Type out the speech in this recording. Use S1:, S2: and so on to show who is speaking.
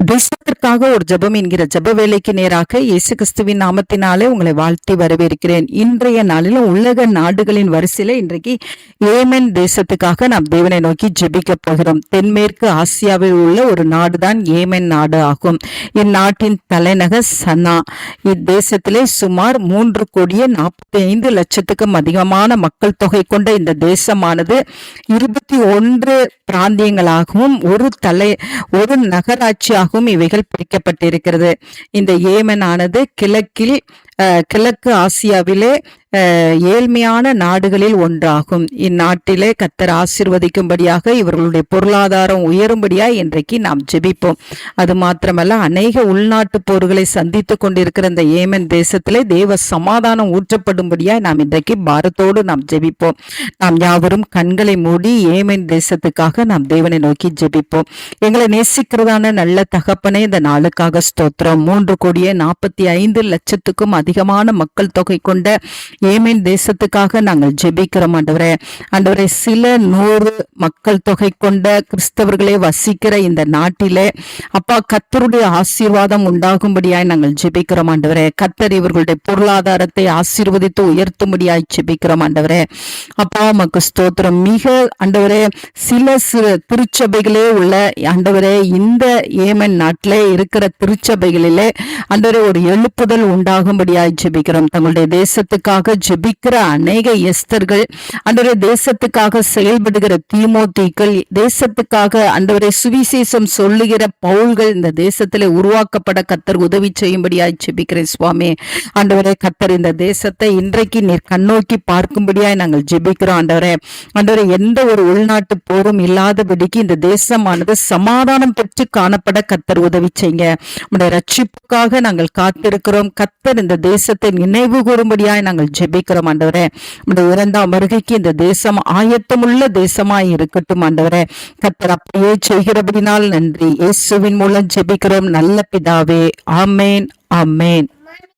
S1: This தேசத்திற்காக ஒரு ஜபம் என்கிற ஜப வேலைக்கு நேராக இயேசு கிறிஸ்துவின் நாமத்தினாலே உங்களை வாழ்த்தி வரவேற்கிறேன். இன்றைய நாளிலும் உலக நாடுகளின் வரிசையில இன்றைக்கு ஏமன் தேசத்துக்காக நாம் தேவனை நோக்கி ஜெபிக்க போகிறோம். தென்மேற்கு ஆசியாவில் உள்ள ஒரு நாடுதான் ஏமன் நாடு ஆகும். இந்நாட்டின் தலைநகர் சனா. இத்தேசத்திலே சுமார் மூன்று கோடியே நாற்பத்தி ஐந்து லட்சத்துக்கும் அதிகமான மக்கள் தொகை கொண்ட இந்த தேசமானது இருபத்தி ஒன்று பிராந்தியங்களாகவும் ஒரு தலை ஒரு நகராட்சியாகவும் இவைகள் பிரிக்கப்பட்டிருக்கிறது இந்த ஏமன் ஆனது கிழக்கில் கிழக்கு ஆசியாவிலே ஏழ்மையான நாடுகளில் ஒன்றாகும். இந்நாட்டிலே கத்தர் ஆசிர்வதிக்கும்படியாக இவர்களுடைய பொருளாதாரம் உயரும்படியாக இன்றைக்கு நாம் ஜெபிப்போம். அது மாத்திரமல்ல அநேக உள்நாட்டு போர்களை சந்தித்து கொண்டிருக்கிற இந்த ஏமன் தேசத்திலே தேவ சமாதானம் ஊற்றப்படும்படியாக நாம் இன்றைக்கு பாரத்தோடு நாம் ஜெபிப்போம். நாம் யாவரும் கண்களை மூடி ஏமன் தேசத்துக்காக நாம் தேவனை நோக்கி ஜெபிப்போம். எங்களை நேசிக்கிறதான நல்ல தகப்பனே இந்த நாளுக்காக ஸ்தோத்திரம். மூன்று கோடியே நாற்பத்தி ஐந்து லட்சத்துக்கும் அதிகமான மக்கள் தொகை கொண்ட ஏமேன் தேசத்துக்காக நாங்கள் ஜெபிக்கிறோம் ஆண்டவரே ஆண்டவரே சில நூறு மக்கள் தொகை கொண்ட கிறிஸ்தவர்களே வசிக்கிற இந்த நாட்டிலே அப்பா கத்தருடைய ஆசீர்வாதம் உண்டாகும்படியாய் நாங்கள் ஜெபிக்கிறோம் ஆண்டவரே கத்தர் இவர்களுடைய பொருளாதாரத்தை ஆசீர்வதித்து உயர்த்தும்படியாய் ஜெபிக்கிறோம் ஆண்டவரே அப்பா மக்கு ஸ்தோத்திரம். மிக ஆண்டவரே சில சிறு திருச்சபைகளே உள்ள ஆண்டவரே இந்த ஏமன் நாட்டிலே இருக்கிற திருச்சபைகளிலே ஆண்டவரே ஒரு எழுப்புதல் உண்டாகும்படியாய் ஜெபிக்கிறோம். தங்களுடைய தேசத்துக்காக ஜெபிக்கிற அநேக எஸ்தர்கள் அன்றைய தேசத்துக்காக செயல்படுகிற தீமோத்திகள் தேசத்துக்காக ஆண்டவரை சுவிசேஷம் சொல்லுகிற பவுல்கள் இந்த தேசத்துல உருவாக்கப்பட கத்தர் உதவி செய்யும்படியாய் ஜெபிக்கிறேன் சுவாமி. ஆண்டவரே கத்தர் இந்த தேசத்தை இன்றைக்கு நீர் கண்ணோக்கி பார்க்கும்படியாய் நாங்கள் ஜெபிக்கிறோம் ஆண்டவரே. ஆண்டவரே எந்த ஒரு உள்நாட்டு போரும் இல்லாதபடிக்கு இந்த தேசமானது சமாதானம் பெற்று காணப்பட கத்தர் உதவி செய்யுங்க. உடைய ரட்சிப்புக்காக நாங்கள் காத்திருக்கிறோம். கத்தர் இந்த தேசத்தை நினைவு கூறும்படியாய் நாங்கள் ஜெபிக்கிறோம் ஆண்டவரே உடைய இரண்டாம் வருகைக்கு இந்த தேசம் ஆயத்தமுள்ள தேசமாய் இருக்கட்டும் ஆண்டவரே. கத்தர் அப்படியே செய்கிறபடினால் நன்றி. இயேசுவின் மூலம் ஜெபிக்கிறோம். நல்ல பிதாவே. ஆமேன். ஆமேன்.